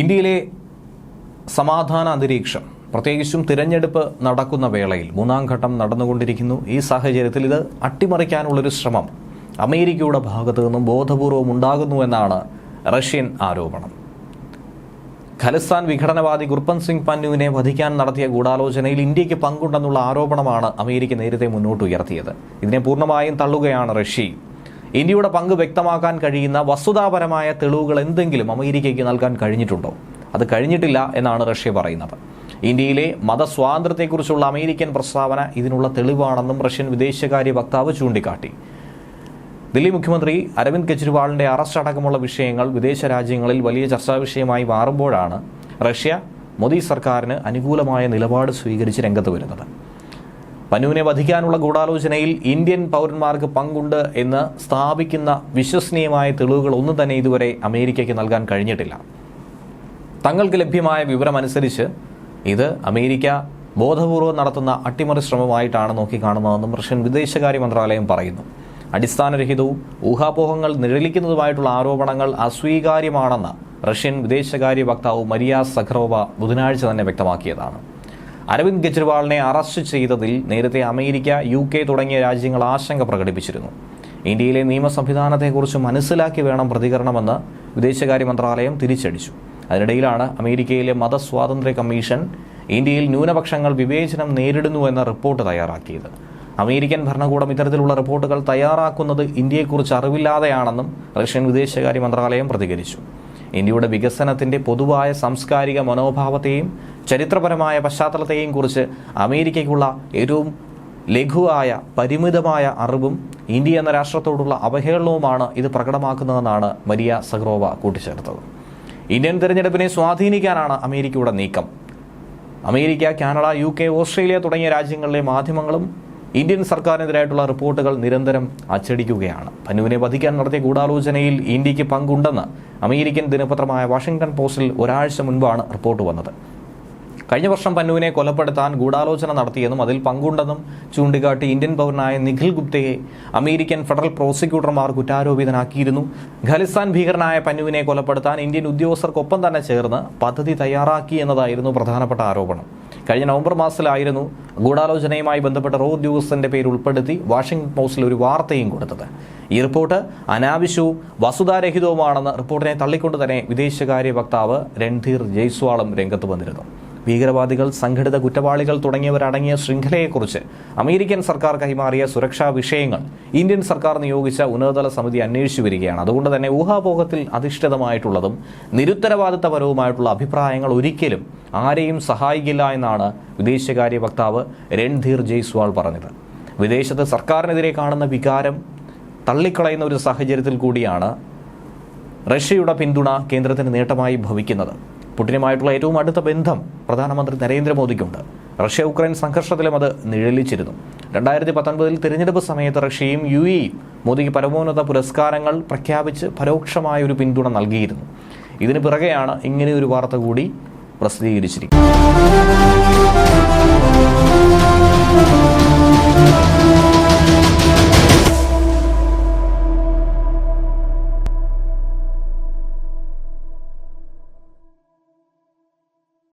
ഇന്ത്യയിലെ സമാധാന അന്തരീക്ഷം പ്രത്യേകിച്ചും തിരഞ്ഞെടുപ്പ് നടക്കുന്ന വേളയിൽ മൂന്നാം ഘട്ടം നടന്നുകൊണ്ടിരിക്കുന്നു. ഈ സാഹചര്യത്തിൽ ഇത് അട്ടിമറിക്കാനുള്ളൊരു ശ്രമം അമേരിക്കയുടെ ഭാഗത്തു നിന്നും ബോധപൂർവം ഉണ്ടാകുന്നു എന്നാണ് റഷ്യൻ ആരോപണം. ഖലിസ്ഥാൻ വിഘടനവാദി ഗുർപൻ സിംഗ് പന്നുവിനെ വധിക്കാൻ നടത്തിയ ഗൂഢാലോചനയിൽ ഇന്ത്യയ്ക്ക് പങ്കുണ്ടെന്നുള്ള ആരോപണമാണ് അമേരിക്ക നേരത്തെ മുന്നോട്ട് ഉയർത്തിയത്. ഇതിനെ പൂർണമായും തള്ളുകയാണ് റഷ്യയും. ഇന്ത്യയുടെ പങ്ക് വ്യക്തമാക്കാൻ കഴിയുന്ന വസ്തുതാപരമായ തെളിവുകൾ എന്തെങ്കിലും അമേരിക്കയ്ക്ക് നൽകാൻ കഴിഞ്ഞിട്ടുണ്ടോ? അത് കഴിഞ്ഞിട്ടില്ല എന്നാണ് റഷ്യ പറയുന്നത്. ഇന്ത്യയിലെ മതസ്വാതന്ത്ര്യത്തെക്കുറിച്ചുള്ള അമേരിക്കൻ പ്രസ്താവന ഇതിനുള്ള തെളിവാണെന്നും റഷ്യൻ വിദേശകാര്യ വക്താവ് ചൂണ്ടിക്കാട്ടി. ദില്ലി മുഖ്യമന്ത്രി അരവിന്ദ് കെജ്രിവാളിന്റെ അറസ്റ്റ് അടക്കമുള്ള വിഷയങ്ങൾ വിദേശ രാജ്യങ്ങളിൽ വലിയ ചർച്ചാ വിഷയമായി മാറുമ്പോഴാണ് റഷ്യ മോദി സർക്കാരിന് അനുകൂലമായ നിലപാട് സ്വീകരിച്ച് രംഗത്ത് വരുന്നത്. പനുവിനെ വധിക്കാനുള്ള ഗൂഢാലോചനയിൽ ഇന്ത്യൻ പൗരന്മാർക്ക് പങ്കുണ്ട് എന്ന് സ്ഥാപിക്കുന്ന വിശ്വസനീയമായ തെളിവുകൾ ഒന്നും തന്നെ ഇതുവരെ അമേരിക്കയ്ക്ക് നൽകാൻ കഴിഞ്ഞിട്ടില്ല. തങ്ങൾക്ക് ലഭ്യമായ വിവരമനുസരിച്ച് ഇത് അമേരിക്ക ബോധപൂർവം നടത്തുന്ന അട്ടിമറി ശ്രമമായിട്ടാണ് നോക്കിക്കാണുന്നതെന്നും റഷ്യൻ വിദേശകാര്യ മന്ത്രാലയം പറയുന്നു. അടിസ്ഥാനരഹിതവും ഊഹാപോഹങ്ങൾ നിഴലിക്കുന്നതുമായിട്ടുള്ള ആരോപണങ്ങൾ അസ്വീകാര്യമാണെന്ന് റഷ്യൻ വിദേശകാര്യ വക്താവ് മരിയ സഖറോവ ബുധനാഴ്ച തന്നെ വ്യക്തമാക്കിയതാണ്. അരവിന്ദ് കെജ്രിവാളിനെ അറസ്റ്റ് ചെയ്തതിൽ നേരത്തെ അമേരിക്ക യു കെ തുടങ്ങിയ രാജ്യങ്ങൾ ആശങ്ക പ്രകടിപ്പിച്ചിരുന്നു. ഇന്ത്യയിലെ നിയമ സംവിധാനത്തെക്കുറിച്ച് മനസ്സിലാക്കി വേണം പ്രതികരണമെന്ന് വിദേശകാര്യ മന്ത്രാലയം തിരിച്ചടിച്ചു. അതിനിടയിലാണ് അമേരിക്കയിലെ മതസ്വാതന്ത്ര്യ കമ്മീഷൻ ഇന്ത്യയിൽ ന്യൂനപക്ഷങ്ങൾ വിവേചനം നേരിടുന്നുവെന്ന റിപ്പോർട്ട് തയ്യാറാക്കിയത്. അമേരിക്കൻ ഭരണകൂടം ഇത്തരത്തിലുള്ള റിപ്പോർട്ടുകൾ തയ്യാറാക്കുന്നത് ഇന്ത്യയെക്കുറിച്ച് അറിവില്ലാതെയാണെന്നും റഷ്യൻ വിദേശകാര്യ മന്ത്രാലയം പ്രതികരിച്ചു. ഇന്ത്യയുടെ വികസനത്തിന്റെ പൊതുവായ സാംസ്കാരിക മനോഭാവത്തെയും ചരിത്രപരമായ പശ്ചാത്തലത്തെയും കുറിച്ച് അമേരിക്കയ്ക്കുള്ള ഏറ്റവും ലഘുവായ പരിമിതമായ അറിവും ഇന്ത്യ എന്ന രാഷ്ട്രത്തോടുള്ള അവഹേളനവുമാണ് ഇത് പ്രകടമാക്കുന്നതെന്നാണ് മരിയ സഗ്രോവ കൂട്ടിച്ചേർത്തത്. ഇന്ത്യൻ തിരഞ്ഞെടുപ്പിനെ സ്വാധീനിക്കാനാണ് അമേരിക്കയുടെ നീക്കം. America Canada U K Australia തുടങ്ങിയ രാജ്യങ്ങളിലെ മാധ്യമങ്ങളും ഇന്ത്യൻ സർക്കാരിനെതിരായിട്ടുള്ള റിപ്പോർട്ടുകൾ നിരന്തരം അച്ചടിക്കുകയാണ്. പന്നുവിനെ വധിക്കാൻ നടത്തിയ ഗൂഢാലോചനയിൽ ഇന്ത്യയ്ക്ക് പങ്കുണ്ടെന്ന് അമേരിക്കൻ ദിനപത്രമായ വാഷിംഗ്ടൺ പോസ്റ്റിൽ ഒരാഴ്ച മുൻപാണ് റിപ്പോർട്ട് വന്നത്. കഴിഞ്ഞ വർഷം പന്നുവിനെ കൊലപ്പെടുത്താൻ ഗൂഢാലോചന നടത്തിയെന്നും അതിൽ പങ്കുണ്ടെന്നും ചൂണ്ടിക്കാട്ടി ഇന്ത്യൻ പൗരനായ നിഖിൽ ഗുപ്തയെ അമേരിക്കൻ ഫെഡറൽ പ്രോസിക്യൂട്ടർമാർ കുറ്റാരോപിതനാക്കിയിരുന്നു. ഖലിസ്ഥാൻ ഭീകരനായ പന്നുവിനെ കൊലപ്പെടുത്താൻ ഇന്ത്യൻ ഉദ്യോഗസ്ഥർക്കൊപ്പം തന്നെ ചേർന്ന് പദ്ധതി തയ്യാറാക്കി എന്നതായിരുന്നു പ്രധാനപ്പെട്ട ആരോപണം. കഴിഞ്ഞ നവംബർ മാസത്തിലായിരുന്നു ഗൂഢാലോചനയുമായി ബന്ധപ്പെട്ട റോ ഉദ്യോഗസ്ഥന്റെ പേര് ഉൾപ്പെടുത്തി വാഷിംഗ്ടൺ പോസ്റ്റിൽ ഒരു വാർത്തയും കൊടുത്തത്. ഈ റിപ്പോർട്ട് അനാവശ്യവും വസുതാരഹിതവുമാണെന്ന് റിപ്പോർട്ടിനെ തള്ളിക്കൊണ്ട് തന്നെ വിദേശകാര്യ വക്താവ് രൺധീർ ജയ്സ്വാളും രംഗത്ത് വന്നിരുന്നു. ഭീകരവാദികൾ സംഘടിത കുറ്റവാളികൾ തുടങ്ങിയവരടങ്ങിയ ശൃംഖലയെക്കുറിച്ച് അമേരിക്കൻ സർക്കാർ കൈമാറിയ സുരക്ഷാ വിഷയങ്ങൾ ഇന്ത്യൻ സർക്കാർ നിയോഗിച്ച ഉന്നതതല സമിതി അന്വേഷിച്ചു വരികയാണ്. അതുകൊണ്ട് തന്നെ ഊഹാപോഹത്തിൽ അധിഷ്ഠിതമായിട്ടുള്ളതും നിരുത്തരവാദിത്തപരവുമായിട്ടുള്ള അഭിപ്രായങ്ങൾ ഒരിക്കലും ആരെയും സഹായിക്കില്ല എന്നാണ് വിദേശകാര്യ വക്താവ് രൺധീർ ജയ്സ്വാൾ പറഞ്ഞത്. വിദേശത്ത് സർക്കാരിനെതിരെ കാണുന്ന വികാരം തള്ളിക്കളയുന്ന ഒരു സാഹചര്യത്തിൽ കൂടിയാണ് റഷ്യയുടെ പിന്തുണ കേന്ദ്രത്തിന് നേട്ടമായി ഭവിക്കുന്നത്. പുടിനുമായിട്ടുള്ള ഏറ്റവും അടുത്ത ബന്ധം പ്രധാനമന്ത്രി നരേന്ദ്രമോദിക്കുണ്ട്. റഷ്യ ഉക്രൈൻ സംഘർഷത്തിലും അത് നിഴലിച്ചിരുന്നു. രണ്ടായിരത്തി പത്തൊൻപതിൽ തിരഞ്ഞെടുപ്പ് സമയത്ത് റഷ്യയും യു എയും മോദിക്ക് പരമോന്നത പുരസ്കാരങ്ങൾ പ്രഖ്യാപിച്ച് പരോക്ഷമായ ഒരു പിന്തുണ നൽകിയിരുന്നു. ഇതിന് പിറകെയാണ് ഇങ്ങനെ ഒരു വാർത്ത കൂടി പ്രസിദ്ധീകരിച്ചിരിക്കുന്നത്.